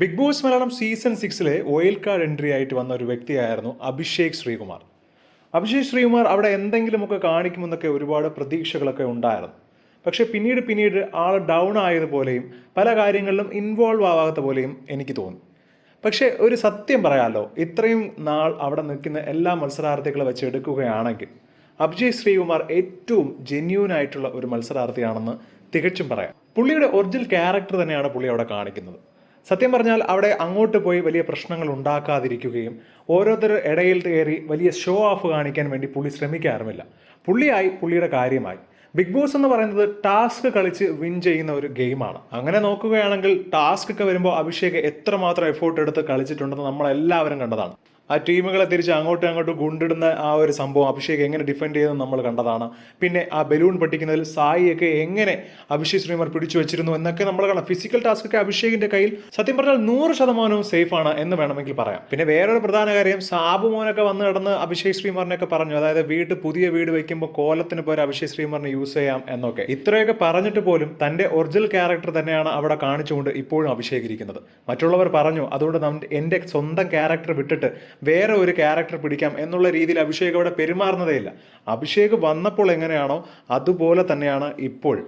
Big boss Malayalam season സിക്സിലെ wild card entry ആയിട്ട് വന്ന ഒരു വ്യക്തിയായിരുന്നു അഭിഷേക് ശ്രീകുമാർ. അഭിഷേക് ശ്രീകുമാർ അവിടെ എന്തെങ്കിലുമൊക്കെ കാണിക്കുമെന്നൊക്കെ ഒരുപാട് പ്രതീക്ഷകളൊക്കെ ഉണ്ടായിരുന്നു. പക്ഷേ പിന്നീട് പിന്നീട് ആൾ ഡൗൺ ആയതുപോലെയും പല കാര്യങ്ങളിലും ഇൻവോൾവ് ആവാത്ത പോലെയും എനിക്ക് തോന്നി. പക്ഷേ ഒരു സത്യം പറയാമല്ലോ ഇത്രയും നാൾ അവിടെ നിൽക്കുന്ന എല്ലാ മത്സരാർത്ഥികളെ വെച്ച് എടുക്കുകയാണെങ്കിൽ അഭിജയ് ശ്രീകുമാർ ഏറ്റവും ജെന്യൂൻ ആയിട്ടുള്ള ഒരു മത്സരാർത്ഥിയാണെന്ന് തികച്ചും പറയാം. പുള്ളിയുടെ ഒറിജിനൽ ക്യാരക്ടർ തന്നെയാണ് പുള്ളി അവിടെ കാണിക്കുന്നത്. സത്യം പറഞ്ഞാൽ അവിടെ അങ്ങോട്ട് പോയി വലിയ പ്രശ്നങ്ങൾ ഉണ്ടാക്കാതിരിക്കുകയും ഓരോരുത്തർ ഇടയിൽ കയറി വലിയ ഷോ ഓഫ് കാണിക്കാൻ വേണ്ടി പുള്ളി ശ്രമിക്കാറുമില്ല. പുള്ളിയായി പുള്ളിയുടെ കാര്യമായി. ബിഗ് ബോസ് എന്ന് പറയുന്നത് ടാസ്ക് കളിച്ച് വിൻ ചെയ്യുന്ന ഒരു ഗെയിമാണ് അങ്ങനെ നോക്കുകയാണെങ്കിൽ ടാസ്ക് ഒക്കെ വരുമ്പോൾ അഭിഷേക് എത്രമാത്രം എഫോർട്ട് എടുത്ത് കളിച്ചിട്ടുണ്ടെന്ന് നമ്മളെല്ലാവരും കണ്ടതാണ്. ആ ടീമുകളെ തിരിച്ച് അങ്ങോട്ടും അങ്ങോട്ടും ഗുണ്ടിടുന്ന ആ ഒരു സംഭവം അഭിഷേക് എങ്ങനെ ഡിഫെൻഡ് ചെയ്തെന്ന് നമ്മൾ കണ്ടതാണ്. പിന്നെ ആ ബലൂൺ പൊട്ടിക്കുന്നതിൽ സായിയൊക്കെ എങ്ങനെ അഭിഷേക് ശ്രീമർ പിടിച്ചു വെച്ചിരുന്നു എന്നൊക്കെ നമ്മൾ കാണാം ഫിസിക്കൽ ടാസ്ക് ഒക്കെ അഭിഷേകിന്റെ കയ്യിൽ സത്യം പറഞ്ഞാൽ നൂറ് ശതമാനവും സേഫ് ആണ് എന്ന് വേണമെങ്കിൽ പറയാം. പിന്നെ വേറൊരു പ്രധാന കാര്യം സാബു മോനൊക്കെ വന്ന് കിടന്ന് അഭിഷേക് ശ്രീമറിനൊക്കെ പറഞ്ഞു. അതായത് വീട് പുതിയ വീട് വെക്കുമ്പോൾ കോലത്തിന് പോലെ അഭിഷേക് ശ്രീമറിനെ യൂസ് ചെയ്യാം എന്നൊക്കെ. ഇത്രയൊക്കെ പറഞ്ഞിട്ട് പോലും തന്റെ ഒറിജിനൽ ക്യാരക്ടർ തന്നെയാണ് അവിടെ കാണിച്ചുകൊണ്ട് ഇപ്പോഴും അഭിഷേകിരിക്കുന്നത്. മറ്റുള്ളവർ പറഞ്ഞു അതുകൊണ്ട് എന്റെ സ്വന്തം ക്യാരക്ടർ വിട്ടിട്ട് വേറെ ഒരു ക്യാരക്ടർ പിടിക്കാം എന്നുള്ള രീതിയിൽ അഭിഷേക് അവിടെ പെരുമാറുന്നതേ ഇല്ല അഭിഷേക് വന്നപ്പോൾ എങ്ങനെയാണോ അതുപോലെ തന്നെയാണ് ഇപ്പോൾ.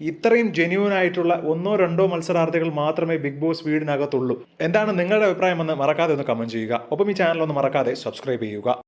ഇത്രയും ജെന്യൂൻ ആയിട്ടുള്ള ഒന്നോ രണ്ടോ മത്സരാർത്ഥികൾ മാത്രമേ ബിഗ് ബോസ് വീടിനകത്തുള്ളൂ. എന്താണ് നിങ്ങളുടെ അഭിപ്രായമെന്ന് മറക്കാതെ ഒന്ന് കമന്റ് ചെയ്യുക. ഒപ്പം ഈ ചാനൽ ഒന്ന് മറക്കാതെ സബ്സ്ക്രൈബ് ചെയ്യുക.